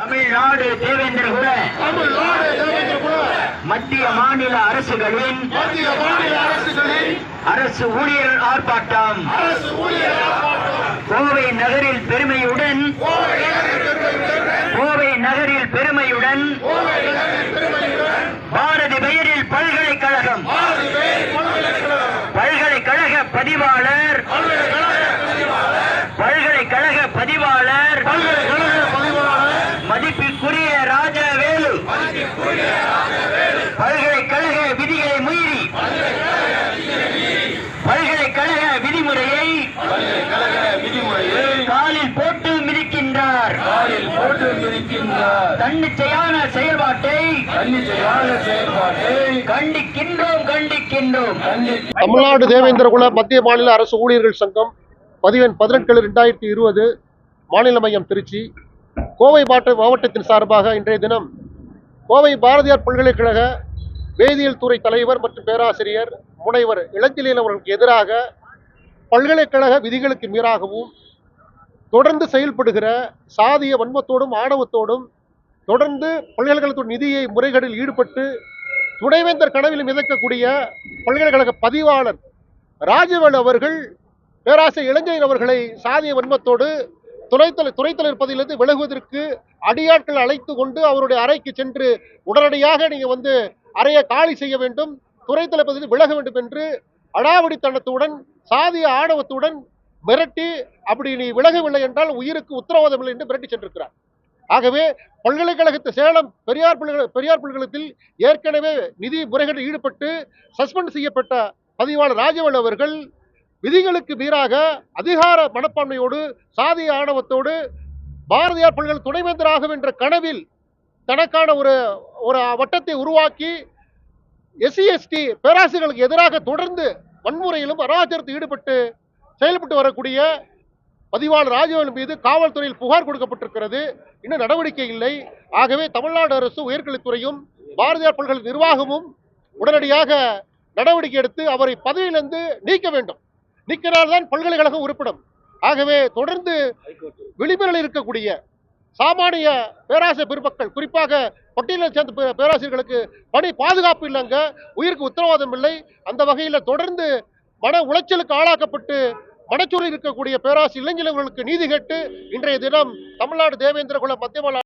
தமிழ்நாடு தேவேந்திர குல தமிழ்நாடு தேவேந்திர குல மத்திய மாநில அரசுகளின் மத்திய மாநில அரசுகளின் அரசு ஊழியர் ஆர்ப்பாட்டம் அரசு ஊழியர் ஆர்ப்பாட்டம் கோவை நகரில் பெருமையுடன் கோவை நகரில் பெருமையுடன் பாரதி பெயரில் பல்கலைக்கழகம் பல்கலைக்கழக பதிவாளர் பல்கலைக்கழக பதிவாளர் மதிப்பிற்குரிய ராஜவேலு பல்கலைக்கழக விதிகளை மீறி. பல்கலைக்கழக விதிமுறையை காலில் போட்டு மிதிக்கின்றார். தன்னிச்சையான செயல்பாட்டை தன்னிச்சையான செயல்பாட்டை கண்டிக்கின்றோம் கண்டிக்கின்றோம். தமிழ்நாடு தேவேந்திரகுல மத்திய மாநில அரசு ஊழியர்கள் சங்கம் பதிவெண் பதினெட்டு ரெண்டாயிரத்தி இருபது மாநில மையம் திருச்சி. கோவை மாவட்டத்தின் சார்பாக இன்றைய தினம் கோவை பாரதியார் பல்கலைக்கழக வேதியியல் துறை தலைவர் மற்றும் பேராசிரியர் முனைவர் இளஞ்செழியன் அவர்களுக்கு எதிராக பல்கலைக்கழக விதிகளுக்கு மீறாகவும் தொடர்ந்து செயல்படுகிற சாதிய வன்மத்தோடும் ஆணவத்தோடும் தொடர்ந்து பல்கலைக்கழகத்தின் நிதியை முறைகேடில் ஈடுபட்டு துணைவேந்தர் கனவில் மிதக்கக்கூடிய பல்கலைக்கழக பதிவாளர் ராஜவேல் அவர்கள் பேராசிரியர் இளைஞர் அவர்களை சாதிய வன்மத்தோடு துணைத்தலை துணைத்தலைவர் பதவியிலிருந்து விலகுவதற்கு அடியாட்கள் அழைத்து கொண்டு அவருடைய அறைக்கு சென்று உடனடியாக நீங்கள் வந்து அறையை காலி செய்ய வேண்டும் துறைத்தலை பதவியில் விலக வேண்டும் என்று அடாவடித்தனத்துடன் சாதிய ஆணவத்துடன் மிரட்டி அப்படி நீ விலகவில்லை என்றால் உயிருக்கு உத்தரவாதம் இல்லை என்று மிரட்டி சென்றிருக்கிறார். ஆகவே பல்கலைக்கழகத்து சேலம் பெரியார் பல்கலை பெரியார் பல்கலைக்கழகத்தில் ஏற்கனவே நிதி முறைகேட்டில் ஈடுபட்டு சஸ்பெண்ட் செய்யப்பட்ட பதிவாளர் ராஜவேல் அவர்கள் விதிகளுக்கு மீறாக அதிகார மனப்பான்மையோடு சாதிய ஆணவத்தோடு பாரதியார் பல்கலை துணைவேந்தராகும் என்ற கனவில் தனக்கான ஒரு ஒரு வட்டத்தை உருவாக்கி எஸ்சி எஸ்டி பேராசிரியர்களுக்கு எதிராக தொடர்ந்து வன்முறையிலும் அராஜகத்தில் ஈடுபட்டு செயல்பட்டு வரக்கூடிய பதிவாளர் ராஜவேல் மீது காவல்துறையில் புகார் கொடுக்கப்பட்டிருக்கிறது. இன்னும் நடவடிக்கை இல்லை. ஆகவே தமிழ்நாடு அரசு உயர்கல்வித்துறையும் பாரதியார் பல்கலை நிர்வாகமும் உடனடியாக நடவடிக்கை எடுத்து அவரை பதவியிலிருந்து நீக்க வேண்டும். நீக்கினால்தான் பல்கலைக்கழகம் உறுப்பிடும் ஆகவே தொடர்ந்து விளிம்பில் இருக்கக்கூடிய சாமானிய பேராசிரியர் பெருமக்கள் குறிப்பாக பட்டியலில் சேர்ந்த பேராசிரியர்களுக்கு பணி பாதுகாப்பு இல்லைங்க உயிருக்கு உத்தரவாதம் இல்லை. அந்த வகையில் தொடர்ந்து மன உளைச்சலுக்கு ஆளாக்கப்பட்டு மனச்சூரில் இருக்கக்கூடிய பேராசிரியர் இளைஞர்களுக்கு நீதி கேட்டு இன்றைய தினம் தமிழ்நாடு தேவேந்திர குல மத்திய